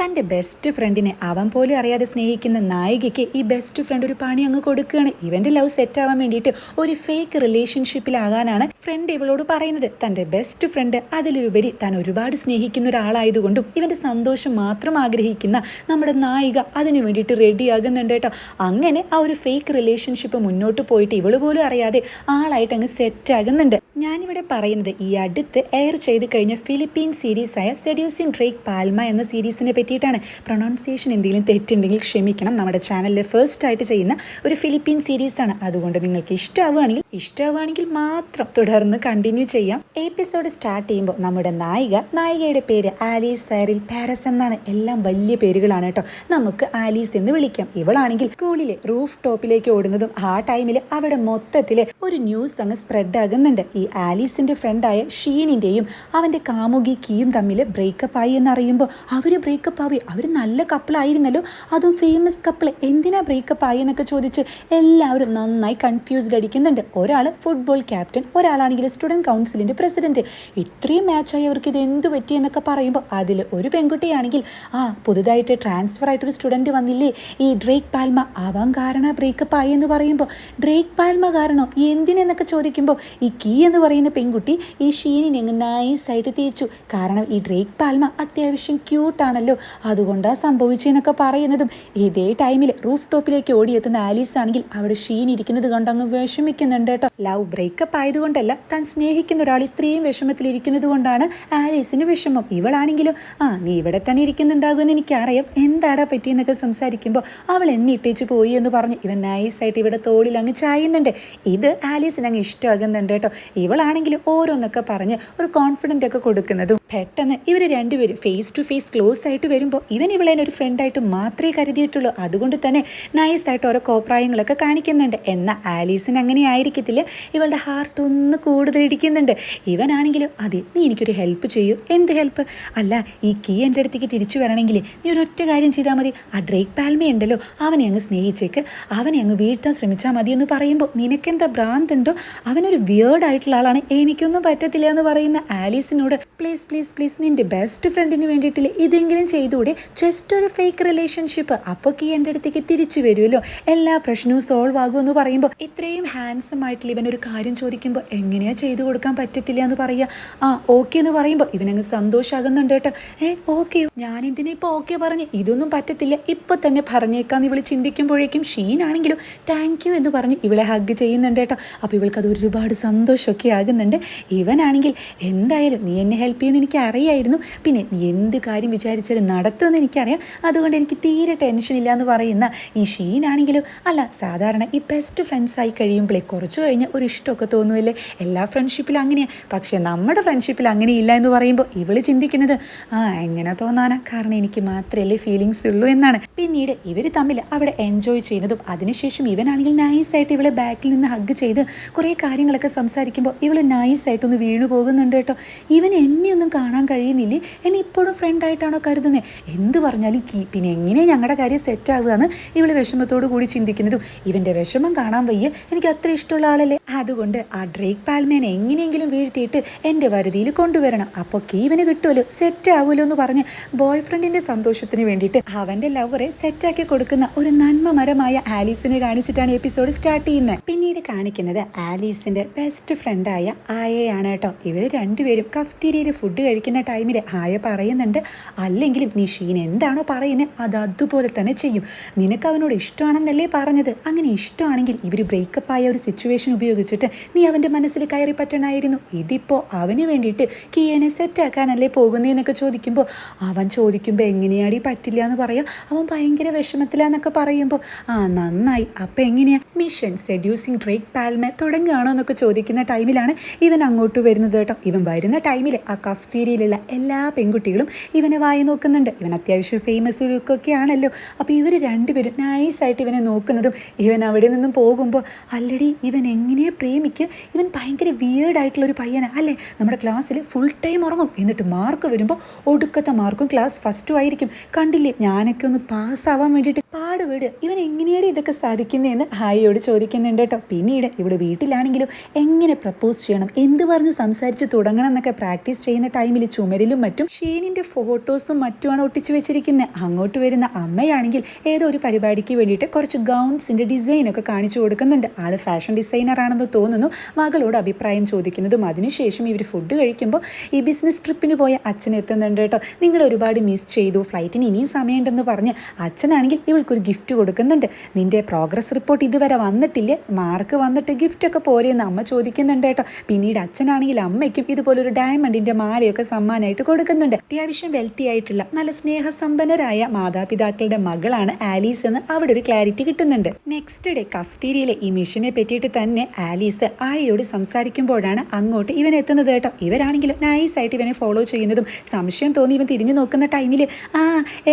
തന്റെ ബെസ്റ്റ് ഫ്രണ്ടിനെ അവൻ പോലും അറിയാതെ സ്നേഹിക്കുന്ന നായികയ്ക്ക് ഈ ബെസ്റ്റ് ഫ്രണ്ട് ഒരു പണി അങ്ങ് കൊടുക്കുകയാണ്. ഇവന്റെ ലവ് സെറ്റ് ആവാൻ വേണ്ടിയിട്ട് ഒരു ഫേക്ക് റിലേഷൻഷിപ്പിലാകാനാണ് ഫ്രണ്ട് ഇവളോട് പറയുന്നത്. തന്റെ ബെസ്റ്റ് ഫ്രണ്ട് അതിലുപരി താൻ ഒരുപാട് സ്നേഹിക്കുന്ന ഒരാളായതുകൊണ്ടും ഇവന്റെ സന്തോഷം മാത്രം ആഗ്രഹിക്കുന്ന നമ്മുടെ നായിക അതിനു വേണ്ടിയിട്ട് റെഡി ആകുന്നുണ്ട് കേട്ടോ. അങ്ങനെ ആ ഒരു ഫേക്ക് റിലേഷൻഷിപ്പ് മുന്നോട്ട് പോയിട്ട് ഇവൾ പോലും അറിയാതെ ആളായിട്ട് അങ്ങ് സെറ്റ് ആകുന്നുണ്ട്. ഞാനിവിടെ പറയുന്നത് ഈ അടുത്ത് എയർ ചെയ്ത് കഴിഞ്ഞ ഫിലിപ്പീൻ സീരീസായ സെഡ്യൂസിൻ ഡ്രേക്ക് പാൽമ എന്ന സീരീസിനെ പറ്റിയിട്ടാണ്. പ്രൊണൗൺസിയേഷൻ എന്തെങ്കിലും തെറ്റുണ്ടെങ്കിൽ ക്ഷമിക്കണം. നമ്മുടെ ചാനലിൽ ഫസ്റ്റ് ആയിട്ട് ചെയ്യുന്ന ഒരു ഫിലിപ്പീൻ സീരീസാണ് അതുകൊണ്ട് നിങ്ങൾക്ക് ഇഷ്ടമാവുകയാണെങ്കിൽ ഇഷ്ടമാവുകയാണെങ്കിൽ മാത്രം തുടർന്ന് കണ്ടിന്യൂ ചെയ്യാം. എപ്പിസോഡ് സ്റ്റാർട്ട് ചെയ്യുമ്പോൾ നമ്മുടെ നായിക നായികയുടെ പേര് ആലീസ് സൈറിൽ പാരസ് എന്നാണ്. എല്ലാം വലിയ പേരുകളാണ് കേട്ടോ. നമുക്ക് ആലീസ് എന്ന് വിളിക്കാം. ഇവളാണെങ്കിൽ സ്കൂളിലെ റൂഫ് ടോപ്പിലേക്ക് ഓടുന്നതും ആ ടൈമിൽ അവിടെ മൊത്തത്തിൽ ഒരു ന്യൂസ് അങ്ങ് സ്പ്രെഡ് ആകുന്നുണ്ട്. ഈ ആലീസിന്റെ ഫ്രണ്ടായ ഷീനിന്റെയും അവന്റെ കാമുകി കീയും തമ്മിൽ ബ്രേക്കപ്പ് ആയി എന്നറിയുമ്പോൾ അവർ ബ്രേക്കപ്പ് ആയി അവർ നല്ല കപ്പിളായിരുന്നല്ലോ അതും ഫേമസ് കപ്പിൾ എന്തിനാ ബ്രേക്കപ്പ് ആയി എന്നൊക്കെ ചോദിച്ച് എല്ലാവരും നന്നായി കൺഫ്യൂസ്ഡ് അടിക്കുന്നുണ്ട്. ഒരാൾ ഫുട്ബോൾ ക്യാപ്റ്റൻ ഒരാളാണെങ്കിൽ സ്റ്റുഡന്റ് കൗൺസിലിന്റെ പ്രസിഡന്റ് ഇത്രയും മാച്ചായി അവർക്ക് ഇത് എന്ത് പറ്റി എന്നൊക്കെ പറയുമ്പോൾ അതിൽ ഒരു പെൺകുട്ടിയാണെങ്കിൽ ആ പുതുതായിട്ട് ട്രാൻസ്ഫർ ആയിട്ടൊരു സ്റ്റുഡന്റ് വന്നില്ലേ. ഈ ഡ്രേക്ക് പാൽമ അവൻ കാരണം ബ്രേക്കപ്പ് ആയി എന്ന് പറയുമ്പോൾ ഡ്രേക്ക് പാൽമ കാരണം എന്തിനെന്നൊക്കെ ചോദിക്കുമ്പോൾ ഈ കീ എന്ന് പറയുന്ന പെൺകുട്ടി ഈ ഷീനിനെ നൈസായിട്ട് തേച്ചു. കാരണം ഈ ഡ്രേക്ക് പാൽമ അത്യാവശ്യം ക്യൂട്ടാണല്ലോ അതുകൊണ്ടാണ് സംഭവിച്ചതെന്നൊക്കെ പറയുന്നതും. ഇതേ ടൈമിൽ റൂഫ് ടോപ്പിലേക്ക് ഓടിയെത്തുന്ന ആലീസ് ആണെങ്കിൽ അവിടെ ഷീൻ ഇരിക്കുന്നത് കണ്ട് അങ്ങ് വിഷമിക്കുന്നുണ്ട് കേട്ടോ. ലവ് ബ്രേക്കപ്പ് ആയതുകൊണ്ടല്ല താൻ സ്നേഹിക്കുന്ന ഒരാൾ ഇത്രയും വിഷമത്തിലിരിക്കുന്നത് കൊണ്ടാണ് ആലീസിന് വിഷമം. ഇവളാണെങ്കിലും ആ നീ ഇവിടെ തന്നെ ഇരിക്കുന്നുണ്ടാകുമെന്ന് എനിക്കറിയാം. എന്താടാ പറ്റിയെന്നൊക്കെ സംസാരിക്കുമ്പോൾ അവൾ എന്നെ ഇട്ടേച്ച് പോയി എന്ന് പറഞ്ഞ് ഇവൻ നൈസായിട്ട് ഇവിടെ തോളിൽ അങ്ങ് ചായുന്നുണ്ട്. ഇത് ആലീസിന് അങ്ങ് ഇഷ്ടമാകുന്നുണ്ട് കേട്ടോ. ഇവളാണെങ്കിലും ഓരോന്നൊക്കെ പറഞ്ഞ് ഒരു കോൺഫിഡന്റ് ഒക്കെ കൊടുക്കുന്നതും. പെട്ടെന്ന് ഇവർ രണ്ടുപേരും ഫേസ് ടു ഫേസ് ക്ലോസ് ആയിട്ട് വരുമ്പോൾ ഇവൻ ഇവളെ ഒരു ഫ്രണ്ടായിട്ട് മാത്രമേ കരുതിയിട്ടുള്ളൂ. അതുകൊണ്ട് തന്നെ നൈസായിട്ട് ഓരോ കോപ്രായങ്ങളൊക്കെ കാണിക്കുന്നുണ്ട്. എന്നാൽ ആലീസിന് അങ്ങനെ ആയിരിക്കത്തില്ല. ഇവളുടെ ഹാർട്ട് ഒന്ന് കൂടുതൽ ഇടിക്കുന്നുണ്ട്. ഇവനാണെങ്കിലും അതെ നീ എനിക്കൊരു ഹെൽപ്പ് ചെയ്യൂ. എന്ത് ഹെൽപ്പ് അല്ല ഈ കീ എന്റെ അടുത്തേക്ക് തിരിച്ചു വരണമെങ്കിൽ നീ ഒരൊറ്റ കാര്യം ചെയ്താൽ മതി. ആ ഡ്രേക്ക് പാൽമ ഉണ്ടല്ലോ അവനെ അങ്ങ് സ്നേഹിച്ചേക്ക്. അവനെ അങ്ങ് വീഴ്ത്താൻ ശ്രമിച്ചാൽ മതി എന്ന് പറയുമ്പോൾ നിനക്കെന്താ ഭ്രാന്തുണ്ടോ? അവനൊരു വിയേർഡ് ആയിട്ടുള്ള ആളാണ്. എനിക്കൊന്നും പറ്റത്തില്ല എന്ന് പറയുന്ന ആലീസിനോട് പ്ലീസ് പ്ലീസ് പ്ലീസ് പ്ലീസ് നിന്റെ ബെസ്റ്റ് ഫ്രണ്ടിന് വേണ്ടിയിട്ടില്ല ഇതെങ്കിലും ചെയ്തുകൂടെ? ജസ്റ്റ് ഒരു ഫേക്ക് റിലേഷൻഷിപ്പ് അപ്പോൾ കീ എന്റെ അടുത്തേക്ക് തിരിച്ചു വരുമല്ലോ. എല്ലാ പ്രശ്നവും സോൾവ് ആകുമെന്ന് പറയുമ്പോൾ ഇത്രയും ഹാൻസം ആയിട്ടുള്ള ഇവൻ ഒരു കാര്യം ചോദിക്കുമ്പോൾ എങ്ങനെയാ ചെയ്തു കൊടുക്കാൻ പറ്റത്തില്ല എന്ന് പറയുക? ആ ഓക്കെ എന്ന് പറയുമ്പോൾ ഇവനങ്ങ് സന്തോഷമാകുന്നുണ്ട് കേട്ടോ. ഏ ഓക്കെ ഞാൻ എന്തിനാ ഇപ്പോൾ ഓക്കെ പറഞ്ഞ്? ഇതൊന്നും പറ്റത്തില്ല. ഇപ്പൊ തന്നെ പറഞ്ഞേക്കാന്ന് ഇവൾ ചിന്തിക്കുമ്പോഴേക്കും ഷീനാണെങ്കിലും താങ്ക് യു എന്ന് പറഞ്ഞ് ഇവളെ ഹഗ് ചെയ്യുന്നുണ്ട് കേട്ടോ. അപ്പോൾ ഇവൾക്ക് അത് ഒരുപാട് സന്തോഷമൊക്കെ ആകുന്നുണ്ട്. ഇവനാണെങ്കിൽ എന്തായാലും നീ എന്നെ ഹെൽപ്പ് ചെയ്യുമെന്ന് എനിക്ക് അറിയായിരുന്നു പിന്നെ എന്ത് കാര്യം വിചാരിച്ചാലും നടത്തുമെന്ന് എനിക്കറിയാം. അതുകൊണ്ട് എനിക്ക് തീരെ ടെൻഷൻ ഇല്ല എന്ന് പറയുന്ന ഈ ഷീനാണെങ്കിലും അല്ല സാധാരണ ഈ ബെസ്റ്റ് ഫ്രണ്ട്സായി കഴിയുമ്പോഴേ കുറച്ച് കഴിഞ്ഞ് ഒരു ഇഷ്ടമൊക്കെ തോന്നുമല്ലേ എല്ലാ ഫ്രണ്ട്ഷിപ്പിലും അങ്ങനെയാണ് പക്ഷേ നമ്മുടെ ഫ്രണ്ട്ഷിപ്പിൽ അങ്ങനെയില്ല എന്ന് പറയുമ്പോൾ ഇവൾ ചിന്തിക്കുന്നത് ആ എങ്ങനെ തോന്നാനാ? കാരണം എനിക്ക് മാത്രമല്ലേ ഫീലിങ്സ് ഉള്ളൂ എന്നാണ്. പിന്നീട് ഇവർ തമ്മിൽ അവിടെ എൻജോയ് ചെയ്യുന്നതും അതിനുശേഷം ഇവനാണെങ്കിൽ നൈസായിട്ട് ഇവളെ ബാക്കിൽ നിന്ന് ഹഗ് ചെയ്ത് കുറേ കാര്യങ്ങളൊക്കെ സംസാരിക്കുമ്പോൾ ഇവൾ നൈസായിട്ടൊന്ന് വീണു പോകുന്നുണ്ട് കേട്ടോ. ഇവൻ എന്നെ ഒന്നും കാണാൻ കഴിയുന്നില്ലേ? എന്നെ ഇപ്പോഴും ഫ്രണ്ടായിട്ടാണോ കരുതുന്നത് എന്ത് പറഞ്ഞാലും കീ പിന്നെ എങ്ങനെ ഞങ്ങളുടെ കാര്യം സെറ്റ് ആവുകയെന്ന് ഇവൾ വിഷമത്തോടു കൂടി ചിന്തിക്കുന്നതും ഇവന്റെ വിഷമം കാണാൻ വയ്യ. എനിക്ക് അത്ര ഇഷ്ടമുള്ള ആളല്ലേ? അതുകൊണ്ട് ആ ഡ്രേക്ക് പാൽമേനെ എങ്ങനെയെങ്കിലും വീഴ്ത്തിയിട്ട് എന്റെ വരുതിയിൽ കൊണ്ടുവരണം. അപ്പോൾ കീവിന് കിട്ടുമല്ലോ സെറ്റ് ആവുമല്ലോ എന്ന് പറഞ്ഞ് ബോയ് ഫ്രണ്ടിന്റെ സന്തോഷത്തിന് വേണ്ടിയിട്ട് അവന്റെ ലവറെ സെറ്റാക്കി കൊടുക്കുന്ന ഒരു നന്മമരമായ ആലീസിനെ കാണിച്ചിട്ടാണ് എപ്പിസോഡ് സ്റ്റാർട്ട് ചെയ്യുന്നത് പിന്നീട് കാണിക്കുന്നത് ആലീസിന്റെ ബെസ്റ്റ് ഫ്രണ്ടായ ആയയാണ് കേട്ടോ. ഇവർ രണ്ടുപേരും കഫ്റ്റീരിയയിൽ ഫുഡ് കഴിക്കുന്ന ടൈമിൽ ആയ പറയുന്നുണ്ട് അല്ലെങ്കിലും നീ ഷീൻ എന്താണോ പറയുന്നത് അത് അതുപോലെ തന്നെ ചെയ്യും. നിനക്ക് അവനോട് ഇഷ്ടമാണെന്നല്ലേ പറഞ്ഞത്? അങ്ങനെ ഇഷ്ടമാണെങ്കിൽ ഇവർ ബ്രേക്കപ്പ് ആയ ഒരു സിറ്റുവേഷൻ ഉപയോഗിച്ചിട്ട് നീ അവന്റെ മനസ്സിൽ കയറി പറ്റണമായിരുന്നു ഇതിപ്പോൾ അവന് വേണ്ടിയിട്ട് കീയനെ സെറ്റാക്കാനല്ലേ പോകുന്നതെന്നൊക്കെ ചോദിക്കുമ്പോൾ അവൻ ചോദിക്കുമ്പോൾ എങ്ങനെയാടി പറ്റില്ല എന്ന് പറയാം. അവൻ ഭയങ്കര വിഷമത്തിലാന്നൊക്കെ പറയുമ്പോൾ ആ നന്നായി. അപ്പം എങ്ങനെയാ? മിഷൻ സെഡ്യൂസിങ് ഡ്രേക്ക് പാൽമെ തുടങ്ങുകയാണോ? എന്നൊക്കെ ചോദിക്കുന്ന ടൈമിലാണ് ഇവൻ അങ്ങോട്ട് വരുന്നത് കേട്ടോ. ഇവൻ വരുന്ന ടൈമിൽ ആ കഫ്റ്റീരിയയിലുള്ള എല്ലാ പെൺകുട്ടികളും ഇവനെ വായി നോക്കുന്നുണ്ട് ഇവൻ അത്യാവശ്യം ഫേമസ് ലുക്കൊക്കെ ആണല്ലോ അപ്പോൾ ഇവർ രണ്ടുപേരും നൈസായിട്ട് ഇവനെ നോക്കുന്നതും ഇവൻ അവിടെ നിന്നും പോകുമ്പോൾ അല്ലടി ഇവൻ എങ്ങനെയാ പ്രേമിക്കുക ഇവൻ ഭയങ്കര വിയേർഡായിട്ടുള്ള ഒരു പയ്യനാണ് അല്ലേ നമ്മുടെ ക്ലാസ്സിൽ ഫുൾ ടൈം ഉറങ്ങും എന്നിട്ട് മാർക്ക് വരുമ്പോൾ ഒടുക്കത്തെ മാർക്കും ക്ലാസ് ഫസ്റ്റും ആയിരിക്കും കണ്ടില്ലേ ഞാനൊക്കെ ഒന്ന് പാസ്സാവാൻ വേണ്ടിയിട്ട് വീട് ഇവൻ എങ്ങനെയാണ് ഇതൊക്കെ സാധിക്കുന്നതെന്ന് ഹായിയോട് ചോദിക്കുന്നുണ്ട് കേട്ടോ പിന്നീട് ഇവിടെ വീട്ടിലാണെങ്കിലും എങ്ങനെ പ്രപ്പോസ് ചെയ്യണം എന്ത് പറഞ്ഞ് സംസാരിച്ച് തുടങ്ങണം എന്നൊക്കെ പ്രാക്ടീസ് ചെയ്യുന്ന ടൈമിൽ ചുമരിലും മറ്റും ഷീനിന്റെ ഫോട്ടോസും മറ്റുമാണ് ഒട്ടിച്ചു വെച്ചിരിക്കുന്നത് അങ്ങോട്ട് വരുന്ന അമ്മയാണെങ്കിൽ ഏതോ ഒരു പരിപാടിക്ക് വേണ്ടിയിട്ട് കുറച്ച് ഗൗൺസിന്റെ ഡിസൈൻ ഒക്കെ കാണിച്ചു കൊടുക്കുന്നുണ്ട്. ആൾ ഫാഷൻ ഡിസൈനർ ആണെന്ന് തോന്നുന്നു. മകളോട് അഭിപ്രായം ചോദിക്കുന്നതും അതിനുശേഷം ഇവർ ഫുഡ് കഴിക്കുമ്പോൾ ഈ ബിസിനസ് ട്രിപ്പിന് പോയ അച്ഛൻ എത്തുന്നുണ്ട് കേട്ടോ. നിങ്ങൾ ഒരുപാട് മിസ് ചെയ്തു. ഫ്ലൈറ്റിന് ഇനിയും സമയമുണ്ടെന്ന് പറഞ്ഞ് അച്ഛനാണെങ്കിൽ ഇവൾക്കൊരു ഗിഫ്റ്റ് കൊടുക്കുന്നുണ്ട്. നിന്റെ പ്രോഗ്രസ് റിപ്പോർട്ട് ഇതുവരെ വന്നിട്ടില്ലേ? മാർക്ക് വന്നിട്ട് ഗിഫ്റ്റ് ഒക്കെ പോരെയെന്ന് അമ്മ ചോദിക്കുന്നുണ്ട് കേട്ടോ. പിന്നീട് അച്ഛനാണെങ്കിൽ അമ്മയ്ക്കും ഇതുപോലൊരു ഡയമണ്ടിന്റെ മാലയൊക്കെ സമ്മാനമായിട്ട് കൊടുക്കുന്നുണ്ട്. അത്യാവശ്യം വെൽത്തി ആയിട്ടുള്ള നല്ല സ്നേഹസമ്പന്നരായ മാതാപിതാക്കളുടെ മകളാണ് ആലീസ് എന്ന് അവിടെ ഒരു ക്ലാരിറ്റി കിട്ടുന്നുണ്ട്. നെക്സ്റ്റ് ഡേ കഫ്തീരിയിലെ ഈ മിഷനെ പറ്റിയിട്ട് തന്നെ ആലീസ് ആയയോട് സംസാരിക്കുമ്പോഴാണ് അങ്ങോട്ട് ഇവൻ എത്തുന്നത് കേട്ടോ. ഇവരാണെങ്കിലും നൈസായിട്ട് ഇവനെ ഫോളോ ചെയ്യുന്നതും സംശയം തോന്നി ഇവൻ തിരിഞ്ഞു നോക്കുന്ന ടൈമിൽ ആ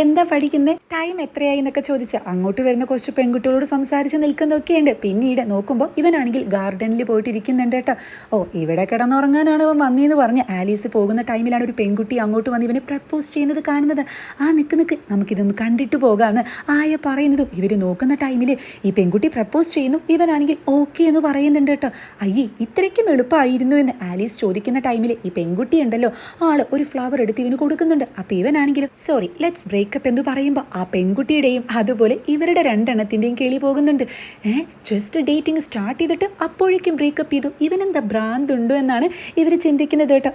എന്താ പഠിക്കുന്നത് ടൈം എത്രയായി? എന്നൊക്കെ ചോദിച്ച അങ്ങോട്ട് വരുന്ന കുറച്ച് പെൺകുട്ടികളോട് സംസാരിച്ച് നിൽക്കുന്നതൊക്കെയുണ്ട് പിന്നീട് നോക്കുമ്പോൾ ഇവനാണെങ്കിൽ ഗാർഡനിൽ പോയിട്ടിരിക്കുന്നുണ്ട് കേട്ടോ. ഓ ഇവിടെ കിടന്നുറങ്ങാനാണ് അവൻ വന്നിന്ന് പറഞ്ഞ് ആലീസ് പോകുന്ന ടൈമിലാണ് ഒരു പെൺകുട്ടി അങ്ങോട്ട് വന്ന് ഇവനെ പ്രപ്പോസ് ചെയ്യുന്നത് കാണുന്നത്. ആ നിൽക്ക് നിൽക്ക് നമുക്കിതൊന്ന് കണ്ടിട്ട് പോകാമെന്ന് ആയ പറയുന്നതും ഇവർ നോക്കുന്ന ടൈമിൽ ഈ പെൺകുട്ടി പ്രപ്പോസ് ചെയ്യുന്നു ഇവനാണെങ്കിൽ ഓക്കെ എന്ന് പറയുന്നുണ്ട് കേട്ടോ. അയ്യേ ഇത്രയ്ക്കും എളുപ്പമായിരുന്നു എന്ന് ആലീസ് ചോദിക്കുന്ന ടൈമിൽ ഈ പെൺകുട്ടി ഉണ്ടല്ലോ ആൾ ഒരു ഫ്ലവർ എടുത്ത് ഇവന് കൊടുക്കുന്നുണ്ട്. അപ്പോൾ ഇവനാണെങ്കിലും സോറി ലെറ്റ്സ് ബ്രേക്കപ്പ് എന്ന് പറയുമ്പോൾ ആ പെൺകുട്ടിയുടെയും അതുപോലെ ഇവരുടെ രണ്ടെണ്ണത്തിന്റെയും കേളി പോകുന്നുണ്ട്. ഏ ജസ്റ്റ് ഡേറ്റിംഗ് സ്റ്റാർട്ട് ചെയ്തിട്ട് അപ്പോഴേക്കും ബ്രേക്കപ്പ് ചെയ്തു. ഇവനെന്താ ഭ്രാന്ത് ഉണ്ടോ എന്നാണ് ഇവർ ചിന്തിക്കുന്നത് കേട്ടോ.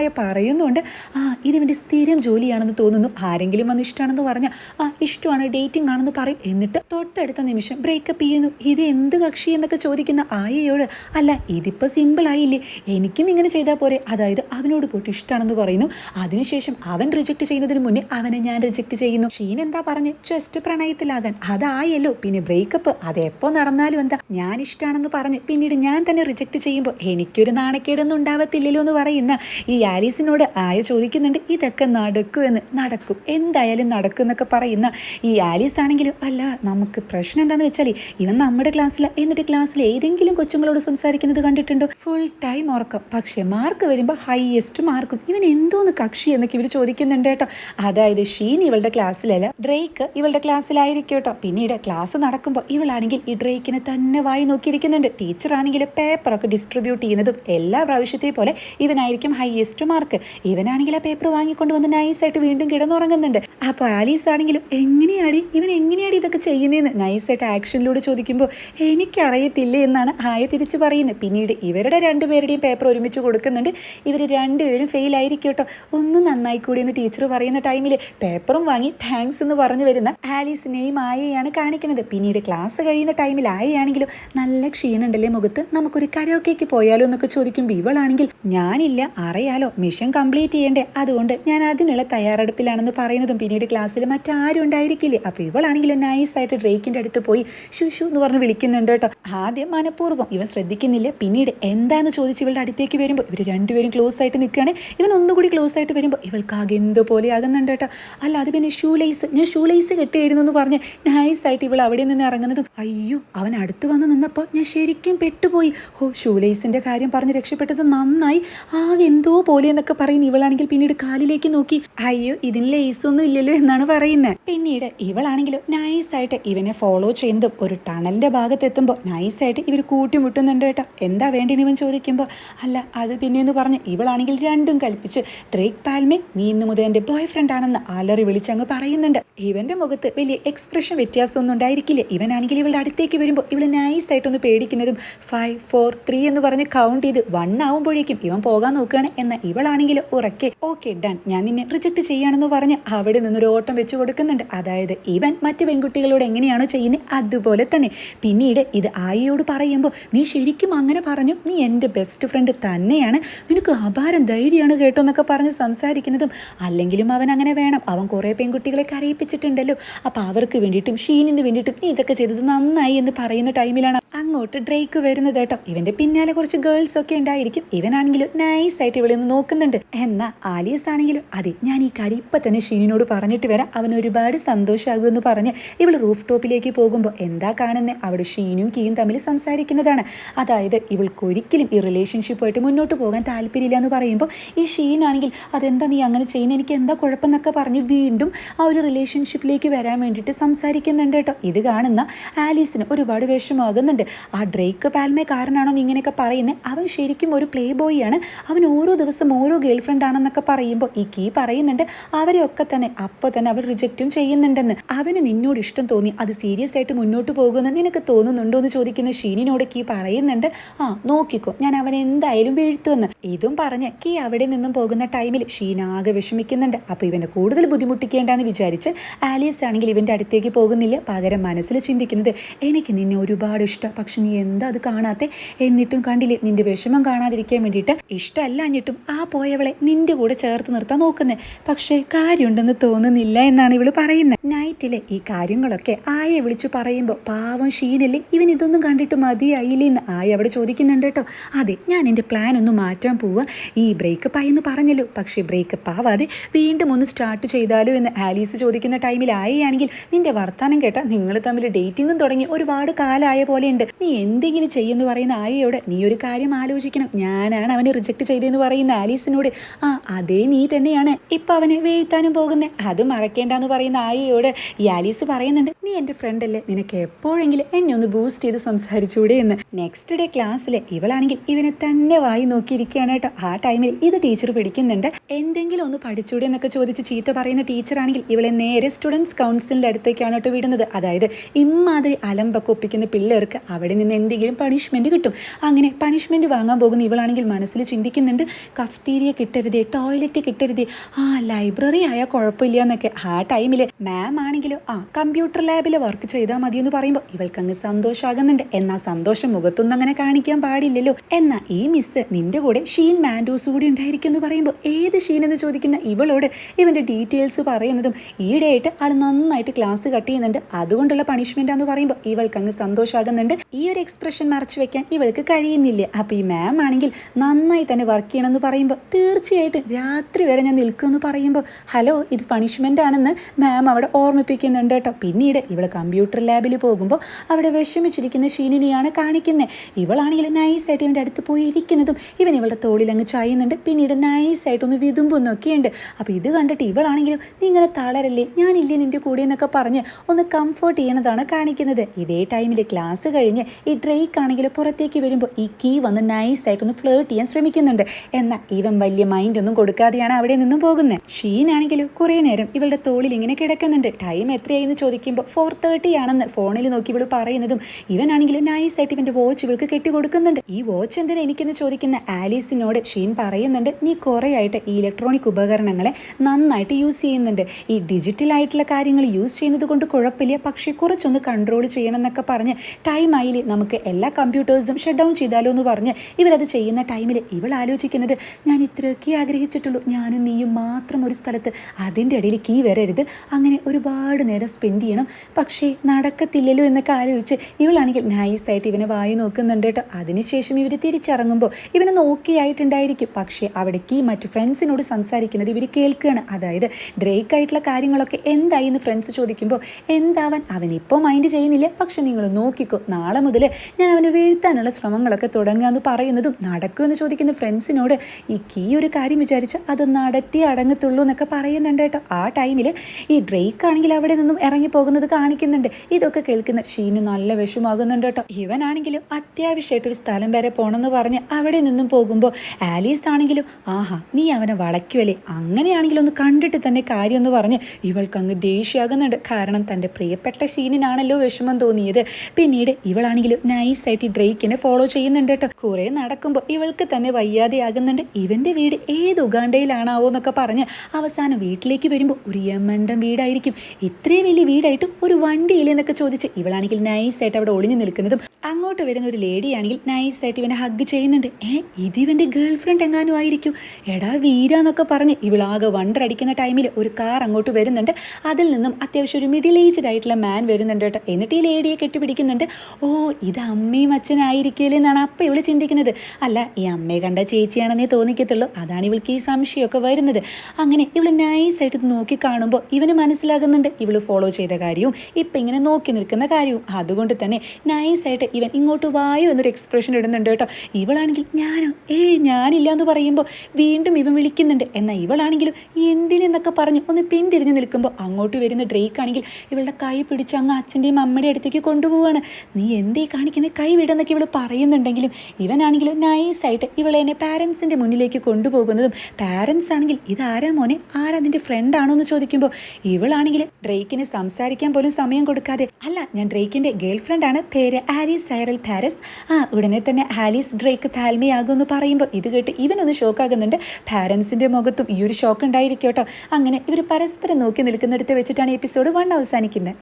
അതിനുശേഷമായ പറയുന്നുണ്ട്. ആ ഇതിവന്റെ സ്ഥിരം ജോലിയാണെന്ന് തോന്നുന്നു. ആരെങ്കിലും വന്ന് ഇഷ്ടമാണെന്ന് പറഞ്ഞാൽ ആ ഇഷ്ടമാണ് ഡേറ്റിംഗ് ആണെന്ന് പറയും. എന്നിട്ട് തൊട്ടടുത്ത നിമിഷം ബ്രേക്കപ്പ് ചെയ്യുന്നു. ഇത് എന്ത് കക്ഷി എന്നൊക്കെ ചോദിക്കുന്ന ആയയോട് അല്ല ഇതിപ്പോൾ സിമ്പിൾ ആയില്ലേ? എനിക്കും ഇങ്ങനെ ചെയ്താൽ പോരെ. അതായത് അവനോട് പോയിട്ട് ഇഷ്ടമാണെന്ന് പറയുന്നു. അതിനുശേഷം അവൻ റിജക്റ്റ് ചെയ്യുന്നതിന് മുന്നേ അവനെ ഞാൻ റിജക്റ്റ് ചെയ്യുന്നു. ഷീൻ എന്താ പറഞ്ഞ്? ജസ്റ്റ് പ്രണയത്തിലാകാൻ. അതായല്ലോ. പിന്നെ ബ്രേക്കപ്പ് അതെപ്പോൾ നടന്നാലും എന്താ? ഞാൻ ഇഷ്ടമാണെന്ന് പറഞ്ഞ്. പിന്നീട് ഞാൻ തന്നെ റിജക്റ്റ് ചെയ്യുമ്പോൾ എനിക്കൊരു നാണക്കേടൊന്നും ഉണ്ടാവത്തില്ലല്ലോ എന്ന് പറയുന്ന ഈ ആലീസിനോട് ആയ ചോദിക്കുന്നുണ്ട് ഇതൊക്കെ നടക്കുമെന്ന് നടക്കും. എന്തായാലും നടക്കും എന്നൊക്കെ പറയുന്ന ഈ ആലീസ് ആണെങ്കിലും അല്ല നമുക്ക് പ്രശ്നം എന്താണെന്ന് വെച്ചാൽ ഇവൻ നമ്മുടെ ക്ലാസ്സിൽ എന്നിട്ട് ക്ലാസ്സിൽ ഏതെങ്കിലും കൊച്ചുങ്ങളോട് സംസാരിക്കുന്നത് കണ്ടിട്ടുണ്ടോ? ഫുൾ ടൈം ഉറക്കം. പക്ഷേ മാർക്ക് വരുമ്പോൾ ഹയസ്റ്റ് മാർക്കും. ഇവൻ എന്തോന്ന് കക്ഷി എന്നൊക്കെ ഇവർ ചോദിക്കുന്നുണ്ട് കേട്ടോ. അതായത് ഷീൻ ഇവളുടെ ക്ലാസ്സിലല്ല ഡ്രേക്ക് ഇവളുടെ ക്ലാസ്സിലായിരിക്കും കേട്ടോ. പിന്നീട് ക്ലാസ് നടക്കുമ്പോൾ ഇവളാണെങ്കിൽ ഈ ഡ്രേക്കിനെ തന്നെ വായി നോക്കിയിരിക്കുന്നുണ്ട്. ടീച്ചറാണെങ്കിൽ പേപ്പറൊക്കെ ഡിസ്ട്രിബ്യൂട്ട് ചെയ്യുന്നതും എല്ലാ പ്രാവശ്യത്തെ പോലെ ഇവനായിരിക്കും ഹയസ്റ്റ് മാർക്ക് ഇവനാണെങ്കിൽ ആ പേപ്പർ വാങ്ങിക്കൊണ്ട് വന്ന് നൈസായിട്ട് വീണ്ടും കിടന്നുറങ്ങുന്നുണ്ട്. അപ്പോൾ ആലീസ് ആണെങ്കിലും എങ്ങനെയാടി ഇവൻ എങ്ങനെയാടി ഇതൊക്കെ ചെയ്യുന്നതെന്ന് നൈസായിട്ട് ആക്ഷനിലൂടെ ചോദിക്കുമ്പോൾ എനിക്കറിയത്തില്ല എന്നാണ് ആയ തിരിച്ച് പറയുന്നത്. പിന്നീട് ഇവരുടെ രണ്ടുപേരുടെയും പേപ്പർ ഒരുമിച്ച് കൊടുക്കുന്നുണ്ട്. ഇവർ രണ്ടുപേരും ഫെയിൽ ആയിരിക്കും കേട്ടോ ഒന്ന് നന്നായി കൂടി എന്ന് ടീച്ചർ പറയുന്ന ടൈമിൽ പേപ്പറും വാങ്ങി താങ്ക്സ് എന്ന് പറഞ്ഞു വരുന്ന ആലീസിനെയും ആയയാണ് കാണിക്കുന്നത്. പിന്നീട് ക്ലാസ് കഴിയുന്ന ടൈമിൽ ആയയാണെങ്കിലും നല്ല ക്ഷീണമുണ്ടല്ലേ മുഖത്ത്? നമുക്കൊരു കരോക്കേക്ക് പോയാലോ എന്നൊക്കെ ചോദിക്കുമ്പോൾ ഇവളാണെങ്കിൽ ഞാനില്ല അറിയാലോ മിഷൻ കംപ്ലീറ്റ് ചെയ്യണ്ടേ? അതുകൊണ്ട് ഞാൻ അതിനുള്ള തയ്യാറെടുപ്പിലാണെന്ന് പറയുന്നതും പിന്നീട് ക്ലാസ്സിൽ മറ്റാരും ഉണ്ടായിരിക്കില്ലേ? അപ്പോൾ ഇവളാണെങ്കിലും നൈസായിട്ട് ഡ്രേക്കിന്റെ അടുത്ത് പോയി ശുശു എന്ന് പറഞ്ഞ് വിളിക്കുന്നുണ്ട് കേട്ടോ. ആദ്യം മനഃപൂർവം ഇവൻ ശ്രദ്ധിക്കുന്നില്ല. പിന്നീട് എന്താന്ന് ചോദിച്ച് ഇവളുടെ അടുത്തേക്ക് വരുമ്പോൾ ഇവർ രണ്ടുപേരും ക്ലോസ് ആയിട്ട് നിൽക്കുകയാണ്. ഇവൻ ഒന്നുകൂടി ക്ലോസ് ആയിട്ട് വരുമ്പോൾ ഇവൾക്ക് ആകെ എന്തുപോലെ ആകുന്നുണ്ട് കേട്ടോ. അല്ല അത് പിന്നെ ഷൂ ലൈസ് ഞാൻ ഷൂ ലൈസ് കെട്ടിയായിരുന്നു എന്ന് പറഞ്ഞ് നൈസായിട്ട് ഇവൾ അവിടെ നിന്ന് ഇറങ്ങുന്നതും അയ്യോ അവൻ അടുത്ത് വന്ന് നിന്നപ്പോൾ ഞാൻ ശരിക്കും പെട്ടുപോയി. ഓ ഷൂ ലൈസിന്റെ കാര്യം പറഞ്ഞ് രക്ഷപ്പെട്ടത് നന്നായി. ആകെ എന്തോ പോലെ എന്നൊക്കെ പറയുന്നു ഇവളാണെങ്കിൽ പിന്നീട് കാലിലേക്ക് നോക്കി അയ്യോ ഇതിന് ലേസ് ഒന്നും ഇല്ലല്ലോ എന്നാണ് പറയുന്നത് പിന്നീട് ഇവളാണെങ്കിലും നൈസായിട്ട് ഇവനെ ഫോളോ ചെയ്യുന്നതും ഒരു ടണലിന്റെ ഭാഗത്ത് എത്തുമ്പോൾ നൈസായിട്ട് ഇവർ കൂട്ടിമുട്ടുന്നുണ്ട് കേട്ടോ. എന്താ വേണ്ടിന് ഇവൻ ചോദിക്കുമ്പോൾ അല്ല അത് പിന്നെയെന്ന് പറഞ്ഞ് ഇവളാണെങ്കിൽ രണ്ടും കൽപ്പിച്ച് ഡ്രേക്ക് പാൽമെ നീ ഇന്ന് മുതൽ എന്റെ ബോയ് ഫ്രണ്ട് ആണെന്ന് ആലറി വിളിച്ചങ്ങ് പറയുന്നുണ്ട്. ഇവന്റെ മുഖത്ത് വലിയ എക്സ്പ്രഷൻ വ്യത്യാസമൊന്നും ഉണ്ടായിരിക്കില്ല. ഇവനാണെങ്കിൽ ഇവളുടെ അടുത്തേക്ക് വരുമ്പോൾ ഇവൾ നൈസായിട്ടൊന്ന് പേടിക്കുന്നതും ഫൈവ് ഫോർ ത്രീ എന്ന് പറഞ്ഞ് കൗണ്ട് ചെയ്ത് വൺ ആവുമ്പോഴേക്കും ഇവൻ പോകാൻ നോക്കുകയാണ് എന്ന ഇവളാണെങ്കിൽ ഉറക്കെ ഓക്കെ ഡൺ. ഞാൻ നിന്നെ റിജക്ട് ചെയ്യാണെന്ന് പറഞ്ഞ് അവിടെ നിന്നൊരു ഓട്ടം വെച്ചു കൊടുക്കുന്നുണ്ട്. അതായത് ഇവൻ മറ്റു പെൺകുട്ടികളോട് എങ്ങനെയാണോ ചെയ്യുന്നത് അതുപോലെ തന്നെ. പിന്നീട് ഇത് ആയിയോട് പറയുമ്പോൾ നീ ശരിക്കും അങ്ങനെ പറഞ്ഞു? നീ എന്റെ ബെസ്റ്റ് ഫ്രണ്ട് തന്നെയാണ്. നിനക്ക് അപാരം ധൈര്യമാണ് കേട്ടോ എന്നൊക്കെ പറഞ്ഞ് സംസാരിക്കുന്നതും. അല്ലെങ്കിലും അവൻ അങ്ങനെ വേണം. അവൻ കുറേ പെൺകുട്ടികളെ കരയിപ്പിച്ചിട്ടുണ്ടല്ലോ. അപ്പോൾ അവർക്ക് വേണ്ടിയിട്ടും ഷീനിന് വേണ്ടിയിട്ടും നീ ഇതൊക്കെ ചെയ്തത് നന്നായി എന്ന് പറയുന്ന ടൈമിലാണ് അങ്ങോട്ട് ഡ്രേക്ക് വരുന്നത് കേട്ടോ. ഇവന്റെ പിന്നാലെ കുറച്ച് ഗേൾസ് ഒക്കെ ഉണ്ടായിരിക്കും. ഇവനാണെങ്കിലും നൈസായിട്ട് ഇവിടെ ഒന്ന് നോക്കുന്നുണ്ട്. എന്നാ ആലിയസ് ആണെങ്കിലും അതെ ഞാൻ ഈ കാര്യം ഇപ്പൊ തന്നെ ഷീനിനോട് പറഞ്ഞിട്ട് വരാം. അവൻ ഒരുപാട് സന്തോഷമാകുമെന്ന് പറഞ്ഞ് ഇവൾ റൂഫ് ടോപ്പിലേക്ക് പോകുമ്പോൾ എന്താ കാണുന്നത് അവിടെ ഷീനും കീയും തമ്മിൽ സംസാരിക്കുന്നതാണ്. അതായത് ഇവൾക്ക് ഒരിക്കലും ഈ റിലേഷൻഷിപ്പുമായിട്ട് മുന്നോട്ട് പോകാൻ താല്പര്യമില്ല എന്ന് പറയുമ്പോൾ ഈ ഷീനാണെങ്കിൽ അതെന്താ നീ അങ്ങനെ ചെയ്യുന്നത് എനിക്ക് എന്താ കുഴപ്പമെന്നൊക്കെ പറഞ്ഞ് വീണ്ടും ആ ഒരു റിലേഷൻഷിപ്പിലേക്ക് വരാൻ വേണ്ടിയിട്ട് സംസാരിക്കുന്നുണ്ട് കേട്ടോ. ഇത് കാണുന്ന ആലീസിന് ഒരുപാട് വിഷമാകുന്നുണ്ട് ആ ഡ്രേക്ക് പാൽമേക്കാരനാണോ നീ ഇങ്ങനെയൊക്കെ പറയുന്നത് അവൻ ശരിക്കും ഒരു പ്ലേ ബോയിയാണ് അവൻ ഓരോ ദിവസം ഓരോ ഗേൾ ഫ്രണ്ട് ആണെന്നൊക്കെ പറയുമ്പോൾ ഈ കീ പറയുന്നുണ്ട് അവരെയൊക്കെ തന്നെ അപ്പോൾ തന്നെ അവർ റിജക്റ്റും ചെയ്യുന്നുണ്ടെന്ന്. അവന് നിന്നോട് ഇഷ്ടം തോന്നി അത് സീരിയസ് ആയിട്ട് മുന്നോട്ട് പോകുമെന്ന് നിനക്ക് തോന്നുന്നുണ്ടോ എന്ന് ചോദിക്കുന്ന ഷീനിനോട് കീ പറയുന്നുണ്ട് ആ നോക്കിക്കോ ഞാൻ അവനെ എന്തായാലും വീഴ്ത്തുമെന്ന്. ഇതും പറഞ്ഞ് കീ അവിടെ നിന്നും പോകുന്ന ടൈമിൽ ഷീൻ ആകെ വിഷമിക്കുന്നുണ്ട്. അപ്പോൾ ഇവനെ കൂടുതൽ ബുദ്ധിമുട്ടിക്കേണ്ടെന്ന് വിചാരിച്ച് ആലീസ് ആണെങ്കിൽ ഇവന്റെ അടുത്തേക്ക് പോകുന്നില്ല. പകരം മനസ്സിൽ ചിന്തിക്കുന്നത് എനിക്ക് നിന്നെ ഒരുപാട് ഇഷ്ടം. പക്ഷെ നീ എന്താ അത് കാണാത്തെ? എന്നിട്ടും കണ്ടില്ലേ നിന്റെ വിഷമം കാണാതിരിക്കാൻ വേണ്ടിയിട്ട്. ഇഷ്ടമല്ല എന്നിട്ടും ആ പോയവളെ നിന്റെ കൂടെ ചേർത്ത് നിർത്താൻ നോക്കുന്നത് പക്ഷേ കാര്യമുണ്ടെന്ന് തോന്നുന്നില്ല എന്നാണ് ഇവൾ പറയുന്നത് നൈറ്റിലെ ഈ കാര്യങ്ങളൊക്കെ ആയെ വിളിച്ചു പറയുമ്പോൾ പാവം ഷീനല്ലേ ഇവൻ ഇതൊന്നും കണ്ടിട്ട് മതിയായില്ലേ എന്ന് ആയ അവിടെ ചോദിക്കുന്നുണ്ട് കേട്ടോ. അതെ ഞാൻ എന്റെ പ്ലാൻ ഒന്ന് മാറ്റാൻ പോവുക ഈ ബ്രേക്കപ്പ് ആയെന്ന് പറഞ്ഞല്ലോ. പക്ഷേ ബ്രേക്കപ്പ് ആവാതെ വീണ്ടും ഒന്ന് സ്റ്റാർട്ട് ചെയ്താലോ എന്ന് ആലീസ് ചോദിക്കുന്ന ടൈമിൽ ആയെയാണെങ്കിൽ നിന്റെ വർത്താനം കേട്ട നിങ്ങൾ തമ്മിൽ ഡേറ്റിംഗും തുടങ്ങി ഒരുപാട് കാലമായ പോലെയുണ്ട് നീ എന്തെങ്കിലും ചെയ്യുമെന്ന് പറയുന്ന ആയയോട് നീ ഒരു കാര്യം ആലോചിക്കണം. ഞാനാണ് അവനെ റിജക്ട് ചെയ്തതെന്ന് പറയുന്ന ആലീസിനോട്. ആ അതേ നീ തന്നെയാണ് ഇപ്പൊ അവനെ വീഴ്ത്താനും പോകുന്നത് അത് മറക്കേണ്ടെന്ന് പറയുന്ന ആയയോട് ഈ ആലീസ് പറയുന്നുണ്ട്. നീ എന്റെ ഫ്രണ്ട് അല്ലേ? നിനക്ക് എപ്പോഴെങ്കിലും എന്നെ ഒന്ന് ബൂസ്റ്റ് ചെയ്ത് സംസാരിച്ചൂടെ എന്ന്. നെക്സ്റ്റ് ഡേ ക്ലാസ്സിൽ ഇവളാണെങ്കിൽ ഇവനെ തന്നെ വായി നോക്കിയിരിക്കുകയാണ് കേട്ടോ. ആ ടൈമിൽ ഇത് ടീച്ചർ പിടിക്കുന്നുണ്ട്. എന്തെങ്കിലും ഒന്ന് പഠിച്ചൂടെ എന്നൊക്കെ ചോദിച്ച് ചീത്ത പറയുന്ന ടീച്ചറാണെങ്കിൽ ഇവളെ നേരെ സ്റ്റുഡൻസ് കൗൺസിലിന്റെ അടുത്തേക്കാണ് കേട്ടോ വിടുന്നത്. അതായത് ഇമ്മാതിരി അലമ്പൊക്കെ ഒപ്പിക്കുന്ന പിള്ളേർക്ക് അവിടെ നിന്ന് എന്തെങ്കിലും പണിഷ്മെന്റ് കിട്ടും. അങ്ങനെ പണിഷ്മെന്റ് വാങ്ങാൻ പോകുന്ന ഇവളാണെങ്കിൽ മനസ്സിൽ ചിന്തിക്കുന്നുണ്ട് കഫ്തീരിയ കിട്ടരുതേ ടോയ്ലറ്റ് കിട്ടരുതേ ആ ലൈബ്രറി ആയാൽ കുഴപ്പമില്ല എന്നൊക്കെ. ആ ടൈമിൽ മാം ആണെങ്കിലോ ആ കമ്പ്യൂട്ടർ ലാബിൽ വർക്ക് ചെയ്താൽ മതി എന്ന് പറയുമ്പോൾ ഇവൾക്കങ്ങ് സന്തോഷമാകുന്നുണ്ട് എന്നാൽ സന്തോഷം മുഖത്തൊന്നും അങ്ങനെ കാണിക്കാൻ പാടില്ലല്ലോ. എന്നാൽ ഈ മിസ് നിന്റെ കൂടെ ഷീൻ മാൻഡോസ് കൂടി ഉണ്ടായിരിക്കും എന്ന് പറയുമ്പോൾ ഏത് ഷീൻ എന്ന് ചോദിക്കുന്ന ഇവളോട് ഇവന്റെ ഡീറ്റെയിൽസ് പറയുന്നതും ഈയിടെയായിട്ട് ആൾ നന്നായിട്ട് ക്ലാസ് കട്ട് ചെയ്യുന്നുണ്ട്. അതുകൊണ്ടുള്ള പണിഷ്മെന്റ് എന്ന് പറയുമ്പോൾ ഇവൾക്കങ്ങ് സന്തോഷമാകുന്നുണ്ട് ഈ ഒരു എക്സ്പ്രഷൻ മറച്ചു വെക്കാൻ ഇവൾക്ക് കഴിയുന്നില്ല. അപ്പൊ ഈ മാം ആണെങ്കിൽ നന്നായി തന്നെ വർക്ക് ചെയ്യണമെന്ന് പറയുമ്പോൾ തീർച്ചയായിട്ടും രാത്രി വരെ ഞാൻ നിൽക്കുമെന്ന് പറയുമ്പോൾ ഹലോ ഇത് പണിഷ്മെന്റ് ആണെന്ന് മാം അവിടെ ഓർമ്മിപ്പിക്കുന്നുണ്ട് കേട്ടോ. പിന്നീട് ഇവൾ കമ്പ്യൂട്ടർ ലാബിൽ പോകുമ്പോൾ അവിടെ വിഷമിച്ചിരിക്കുന്ന ഷീനിനെയാണ് കാണിക്കുന്നത് ഇവളാണെങ്കിൽ നൈസായിട്ട് ഇവന്റെ അടുത്ത് പോയി ഇരിക്കുന്നതും ഇവൻ ഇവളുടെ തോളിൽ അങ്ങ് ചായുന്നുണ്ട്. പിന്നീട് നൈസായിട്ടൊന്ന് വിതുമ്പൊന്നൊക്കെ ഉണ്ട് അപ്പോൾ ഇത് കണ്ടിട്ട് ഇവളാണെങ്കിലും നീ ഇങ്ങനെ തളരല്ലേ? ഞാനില്ലേ നിന്റെ കൂടെ? എന്നൊക്കെ പറഞ്ഞ് ഒന്ന് കംഫർട്ട് ചെയ്യണതാണ് കാണിക്കുന്നത്. ഇതേ ടൈമിൽ ക്ലാസ് കഴിഞ്ഞ് ഈ ഡ്രേക്ക് ആണെങ്കിൽ പുറത്തേക്ക് വരുമ്പോൾ ഈ കീ വന്ന് നൈസായിട്ടൊന്ന് ഫ്ലേർട്ട് ചെയ്യാൻ ശ്രമിക്കുന്നുണ്ട്. എന്നാൽ ഇവൻ വലിയ മൈൻഡ് ഒന്നും കൊടുക്കാതെയാണ് അവിടെ നിന്നും പോകുന്നത് ഷീനാണെങ്കിലും കുറേ നേരം ഇവളുടെ തോളിൽ ഇങ്ങനെ കിടക്കുന്നുണ്ട്. ടൈം എത്രയായെന്ന് ചോദിക്കുമ്പോൾ ഫോർ തേർട്ടി ആണെന്ന് ഫോണിൽ നോക്കി ഇവൾ പറയുന്നതും ഇവനാണെങ്കിൽ നൈസായിട്ട് ഇവന്റെ വാച്ച് ഇവൾക്ക് കെട്ടി കൊടുക്കുന്നുണ്ട്. ഈ വാച്ച് എന്തിനാ എനിക്കെന്ന് ചോദിക്കുന്ന ആലീസിനോട് ഷീൻ പറയുന്നുണ്ട് നീ കുറേ ആയിട്ട് ഈ ഇലക്ട്രോണിക് ഉപകരണങ്ങളെ നന്നായിട്ട് യൂസ് ചെയ്യുന്നുണ്ട്. ഈ ഡിജിറ്റൽ ആയിട്ടുള്ള കാര്യങ്ങൾ യൂസ് ചെയ്യുന്നത് കൊണ്ട് കുഴപ്പമില്ല. പക്ഷേ കുറച്ചൊന്ന് കൺട്രോൾ ചെയ്യണം എന്നൊക്കെ പറഞ്ഞ് ടൈം ആയില്ലേ നമുക്ക് എല്ലാ കമ്പ്യൂട്ടേഴ്സും ഷട്ട് ഡൗൺ ചെയ്താലോ എന്ന് പറഞ്ഞ് ഇവരത് ചെയ്യുന്ന ടൈമിൽ ഇവൾ ആലോചിക്കുന്നത് ഞാൻ ഇത്രയൊക്കെ ആഗ്രഹിച്ചിട്ടുള്ളൂ. ഞാനും നീയും മാത്രം ഒരു സ്ഥലത്ത്. അതിന്റെ ഇടയിൽ കീ വരരുത്. അങ്ങനെ ഒരുപാട് നേരം സ്പെൻഡ് ചെയ്യണം. പക്ഷേ നടക്കത്തില്ലല്ലോ എന്നൊക്കെ ആലോചിച്ച് ഇവളാണെങ്കിൽ നൈസായിട്ട് ഇവനെ വായി നോക്കുന്നുണ്ട് കേട്ടോ. അതിനുശേഷം ഇവർ തിരിച്ചിറങ്ങുമ്പോൾ ഇവനെ നോക്കിയായിട്ടുണ്ടായിരിക്കും പക്ഷേ അവിടേക്ക് കീ മറ്റു ഫ്രണ്ട്സിനോട് സംസാരിക്കുന്നത് ഇവർ കേൾക്കുകയാണ്. അതായത് ഡ്രേക്ക് ആയിട്ടുള്ള കാര്യങ്ങളൊക്കെ എന്തായി എന്ന് ഫ്രണ്ട്സ് ചോദിക്കുമ്പോൾ എന്താവാൻ? അവനിപ്പോൾ മൈൻഡ് ചെയ്യുന്നില്ല. പക്ഷെ നിങ്ങൾ നോക്കിക്കോ. നാളെ മുതൽ ഞാൻ അവനെ വീഴ്ത്താനുള്ള ശ്രമങ്ങളൊക്കെ തുടങ്ങുകയെന്ന് പറയുന്നതും നടക്കുമെന്ന് ചോദിക്കുന്ന ഫ്രണ്ട്സിനോട് ഈ കീ ഒരു കാര്യം വിചാരിച്ച് അത് നടത്തി അടങ്ങത്തുള്ളൂ എന്നൊക്കെ പറയുന്നുണ്ട് കേട്ടോ. ആ ടൈമിൽ ഈ ഡ്രേക്ക് ആണെങ്കിൽ അവിടെ നിന്നും ഇറങ്ങി പോകുന്നത് കാണിക്കുന്നുണ്ട്. ഇതൊക്കെ കേൾക്കുന്ന ഷീന് നല്ല വിഷമാകുന്നുണ്ട് കേട്ടോ. ഇവനാണെങ്കിലും അത്യാവശ്യമായിട്ട് ഒരു സ്ഥലം വരെ പോകണമെന്ന് പറഞ്ഞ് അവിടെ നിന്നും പോകുമ്പോൾ ആലീസ് ആണെങ്കിലും ആഹാ നീ അവനെ വളയ്ക്കുമല്ലേ അങ്ങനെയാണെങ്കിലും ഒന്ന് കണ്ടിട്ട് തന്നെ കാര്യം എന്ന് പറഞ്ഞ് ഇവൾക്ക് അങ്ങ് ദേഷ്യമാകുന്നുണ്ട് കാരണം തന്റെ പ്രിയപ്പെട്ട ഷീനിനാണല്ലോ വിഷമം തോന്നിയത്. പിന്നീട് ഇവളാണെങ്കിലും നൈസായിട്ട് ഈ ഡ്രേക്കിനെ ഫോളോ ചെയ്യുന്നുണ്ട് കേട്ടോ. കുറേ നടക്കുമ്പോൾ ഇവൾക്ക് തന്നെ വയ്യാതെയാകുന്നുണ്ട്. ഇവന്റെ വീട് ഏത് ഉഗാണ്ടയിലാണാവോ എന്നൊക്കെ പറഞ്ഞ് അവസാനം വീട്ടിലേക്ക് വരുമ്പോൾ ഒരു യമണ്ടം വീടായിരിക്കും. ഇത്രയും വലിയ വീടായിട്ട് ഒരു വണ്ടിയില്ലെന്നൊക്കെ ചോദിച്ച് ഇവളാണെങ്കിൽ നൈസായിട്ട് അവിടെ ഒളിഞ്ഞു നിൽക്കുന്നതും അങ്ങോട്ട് വരുന്ന ഒരു ലേഡിയാണെങ്കിൽ നൈസായിട്ട് ഇവനെ ഹഗ് ചെയ്യുന്നുണ്ട്. ഏ ഇത് ഇവന്റെ ഗേൾ ഫ്രണ്ട് എങ്ങാനും ആയിരിക്കും? എടാ വീര എന്നൊക്കെ പറഞ്ഞ് ഇവളാകെ വണ്ടർ അടിക്കുന്ന ടൈമിൽ ഒരു കാർ അങ്ങോട്ട് വരുന്നുണ്ട്. അതിൽ നിന്നും അത്യാവശ്യം ഒരു മിഡിൽ ഏജ്ഡ് ആയിട്ടുള്ള മാൻ വരുന്നുണ്ട് കേട്ടോ. എന്നിട്ട് ഈ ലേഡിയെ കെട്ടിപ്പിടിക്കുന്നുണ്ട്. ഓ ഇത് അമ്മയും അച്ഛനായിരിക്കില്ലേ എന്നാണ് അപ്പം ഇവൾ ചിന്തിക്കുന്നത്. അല്ല ഈ അമ്മയെ കണ്ട ചേച്ചിയാണെന്നേ തോന്നിക്കത്തുള്ളൂ. അതാണ് ഇവൾക്ക് ഈ സംശയമൊക്കെ വരുന്നത്. അങ്ങനെ ഇവൾ നൈസായിട്ട് നോക്കി കാണുമ്പോൾ ഇവന് മനസ്സിലാകുന്നുണ്ട്. ഇവൾ ഫോളോ ചെയ്ത കാര്യവും ഇപ്പം ഇങ്ങനെ നോക്കി നിൽക്കുന്ന കാര്യവും. അതുകൊണ്ട് തന്നെ നൈസായിട്ട് ഇവൻ ഇങ്ങോട്ട് വായോ എന്നൊരു എക്സ്പ്രഷൻ ഇടുന്നുണ്ട് കേട്ടോ. ഇവളാണെങ്കിൽ ഞാനോ? ഏ ഞാനില്ല എന്ന് പറയുമ്പോൾ വീണ്ടും ഇവൻ വിളിക്കുന്നുണ്ട്. എന്നാൽ ഇവളാണെങ്കിലും എന്തിനെന്നൊക്കെ പറഞ്ഞ് ഒന്ന് പിന്തിരിഞ്ഞ് നിൽക്കുമ്പോൾ അങ്ങോട്ട് വരുന്ന ഡ്രേക്ക് ആണെങ്കിൽ ഇവളുടെ കൈ പിടിച്ച് അങ്ങ് അച്ഛന്റെയും അമ്മയുടെ അടുത്തേക്ക് കൊണ്ടുപോവാണ്. നീ എന്തേ കാണിക്കുന്ന? കൈ വിടെന്നൊക്കെ ഇവൾ പറയുന്നുണ്ടെങ്കിലും ഇവനാണെങ്കിലും നൈസായിട്ട് ഇവളെ എന്നെ പാരൻസിന്റെ മുന്നിലേക്ക് കൊണ്ടുപോകുന്നതും പാരൻസ് ആണെങ്കിൽ ഇതാരാ മോനെ? ആരാ നിന്റെ ഫ്രണ്ടാണോ എന്ന് ചോദിക്കുമ്പോൾ ഇവളാണെങ്കിൽ ഡ്രേക്കിന് സംസാരിക്കാൻ പോലും സമയം കൊടുക്കാതെ അല്ല ഞാൻ ഡ്രേക്കിന്റെ ഗേൾ ഫ്രണ്ടാണ് പേര് ആലീസ് സൈറൽ പാരസ്. ആ ഉടനെ തന്നെ ആലീസ് ഡ്രേക്ക് താൽമയാകും എന്ന് പറയുമ്പോൾ ഇത് കേട്ട് ഇവനൊന്ന് ഷോക്കാകുന്നുണ്ട്. പാരൻസിന്റെ മുഖത്തും ഈ ഒരു ഷോക്ക് ഉണ്ടായിരിക്കും കേട്ടോ. അങ്ങനെ ഇവർ പരസ്പരം നോക്കി നിൽക്കുന്നിടത്ത് വെച്ചിട്ടാണ് എപ്പിസോഡ് വൺ അവസാനിക്കുന്നത്.